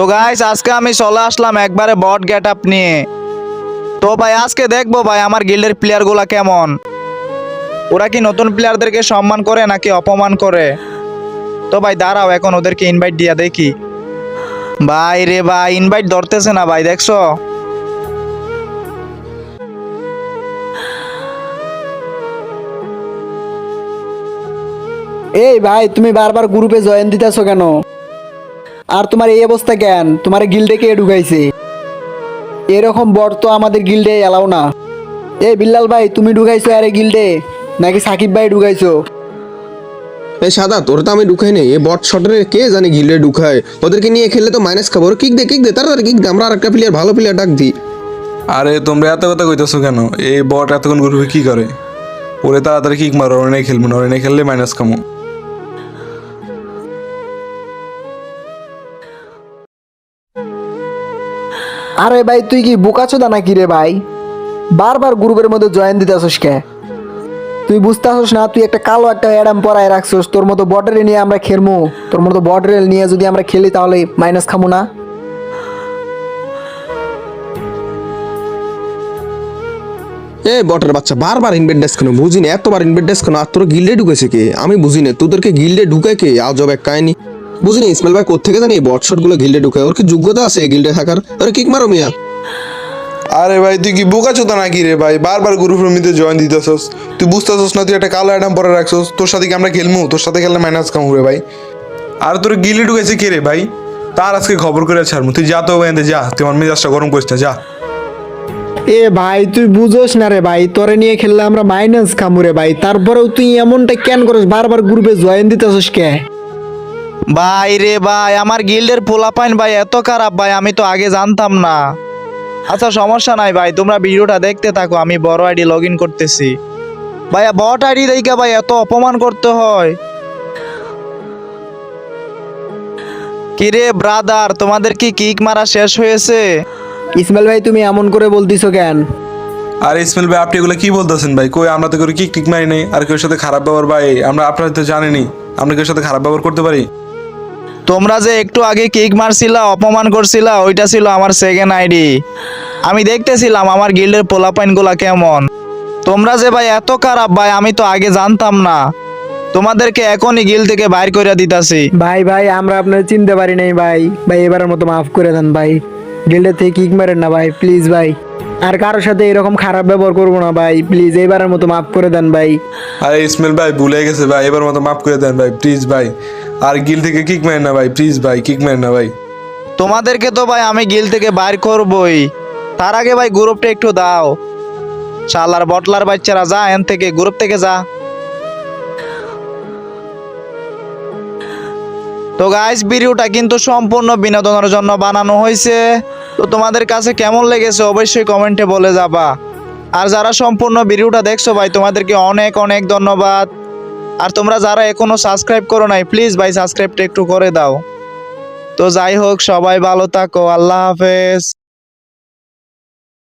তো গাইস আজকে আমি চলে আসলাম একবারে বট গেট আপ নিয়ে। তো ভাই, আজকে দেখব ভাই আমার গিল্ডের প্লেয়ারগুলা কেমন। ওরা কি নতুন প্লেয়ারদেরকে সম্মান করে নাকি অপমান করে? তো ভাই, দাঁড়াও, এখন ওদেরকে ইনভাইট দিয়া দেখি। ভাই রে ভাই ইনভাইট ধরতেছে না ভাই, দেখছ? এই ভাই, তুমি বারবার গ্রুপে জয়েন দিতেছো কেন? আর তোমার এই অবস্থা কেন? তোমার গিল্ডে কে ঢুকাইছে? এরকম বর তো আমাদের গিল্ডে এলাও না। এ বিল্লাল ভাই তুমি ঢুকাইছো আরে গিল্ডে নাকি সাকিব ভাই ঢুকাইছো? এই সাদা তোর তো আমি ঢুকাই নেই। এ বট শটের কে জানে গিল্ডে ঢুকায়? ওদেরকে নিয়ে খেললে তো মাইনাস খাব। কিক দে কিক দে তাড়াতাড়ি কিক দে। আমরা আরেকটা প্লেয়ার ভালো প্লেয়ার ডাক দিই। আরে তোমরা এত কথা কইতেছো কেন? এই বট এতক্ষণ গ্রুপে কি করে? ওরে তাড়াতাড়ি কিক মারো ওরে নেই খেলব না ওরে নেই খেললে মাইনাস কামো আরে ভাই, তুই কি বোকাচোদা নাকি রে ভাই? বারবার গ্রুপের মধ্যে জয়েন দিতেছস কে? তুই বুঝতেছস না, তুই একটা কালো একটা অ্যাডাম পরায় রাখছস, তোর মতো বর্ডারে নিয়ে আমরা খেলব তোর মতো বর্ডারে নিয়ে যদি আমরা খেলি তাহলে মাইনাস খামু না। এ বটের বাচ্চা, বারবার ইনভেট ডেস্ক কেন? বুঝি না এতবার ইনভেট ডেস্ক কেন? আর তোর গিল্ডে ঢুকেছে কে? আমি বুঝি না তোদেরকে গিল্ডে ঢুকায় কে? আজব এক কাহিনী। বুঝি না ইসমাইল ভাই কোথেকে জানি বট শটগুলো গিল্ডে ঢুকায় ওর কি যোগ্যতা আছে গিল্ডে থাকার? ওরে কিক মারো মিয়া। আরে ভাই তুই কি বোকা চোদা নাকি রে ভাই? বারবার গ্রুপের মধ্যে জয়েন দিতেছস। তুই বুঝতেছস না তুই একটা কালো অ্যাডাম পরে রাখছস। তোর সাথে কি আমরা খেলব তোর সাথে খেললে মাইনাস কামু রে ভাই। আর তোর গিলে ঢুকেছে কে রে ভাই? তার আজকে খবর করে ছাড়বো তুই যা তো এনে যা তুই আমার মেজাজটা গরম করিস না যা। এ ভাই তুই বুঝোস না রে ভাই তোরে নিয়ে খেললে আমরা মাইনাস খামু রে ভাই। তারপরেও তুই এমনটা কেন করিস? বারবার গ্রুপে জয়েন দিতেছস কে? ভাই রে ভাই আমার গিল্ডের পোলাপাইন ভাই এত খারাপ ভাই আমি তো আগে জানতাম না। আচ্ছা সমস্যা নাই ভাই তোমরা ভিডিওটা দেখতে থাকো আমি বড় আইডি লগ ইন করতেছি। ভাইয়া বট আইডি দেখে ভাই এত অপমান করতে হয়। কিরে ব্রাদার তোমাদের কি কিক মারা শেষ হয়েছে? ইসমাইল ভাই তুমি এমন করে বলতিছো কেন? আর ইসমাইল ভাই আপনি এগুলো কি বলতেছেন ভাই? কই আমরা তো করে কিক টিক মারি নাই আর কেউ সাথে খারাপ ব্যবহার ভাই আমরা আপনারা তো জানেনই আমরা কেউ সাথে খারাপ ব্যবহার করতে পারি? তোমরা যে একটু আগে কিক মারছিলা, অপমান করছিলা, ওইটা ছিল আমার সেকেন্ড আইডি আমি দেখতেছিলাম আমার গিল্ডের পোলাপাইনগুলা কেমন। তোমরা যে ভাই এত খারাপ, ভাই, আমি তো আগে জানতাম না। তোমাদেরকে এখনই গিল থেকে বাইর করে দিতাছি। ভাই ভাই, আমরা আপনার চিনতে পারি নাই, ভাই। ভাই, এবারের মতো মাফ করে দেন, ভাই। গিল্ডের থেকে কিক মারেন না, ভাই প্লিজ ভাই। আর কারোর সাথে এরকম খারাপ ব্যবহার করব না ভাই। প্লিজ এবারের মতো মাফ করে দেন ভাই। আরে ইসমাইল ভাই ভুলে গেছে ভাই। এবার মতো মাফ করে দেন ভাই প্লিজ ভাই। আর গিল থেকে কিক মারেন না ভাই প্লিজ ভাই কিক মারেন না ভাই। তোমাদেরকে তো ভাই আমি গিল থেকে বাইর করবই। তার আগে ভাই গ্রুপটা একটু দাও। শালার বটলার বাচ্চারা যা এন থেকে গ্রুপ থেকে যা। তো গাইস ভিডিওটা কিন্তু সম্পূর্ণ বিনোদনের জন্য বানানো হয়েছে। তো তোমাদের কাছে কেমন লেগেছে অবশ্যই কমেন্টে বলে যাবা। আর যারা সম্পূর্ণ ভিডিওটা দেখছ ভাই, তোমাদেরকে অনেক অনেক ধন্যবাদ। আর তোমরা যারা এখনও সাবস্ক্রাইব করো নাই, প্লিজ ভাই, সাবস্ক্রাইবটা একটু করে দাও। তো যাই হোক, সবাই ভালো থাকো, আল্লাহ হাফেজ।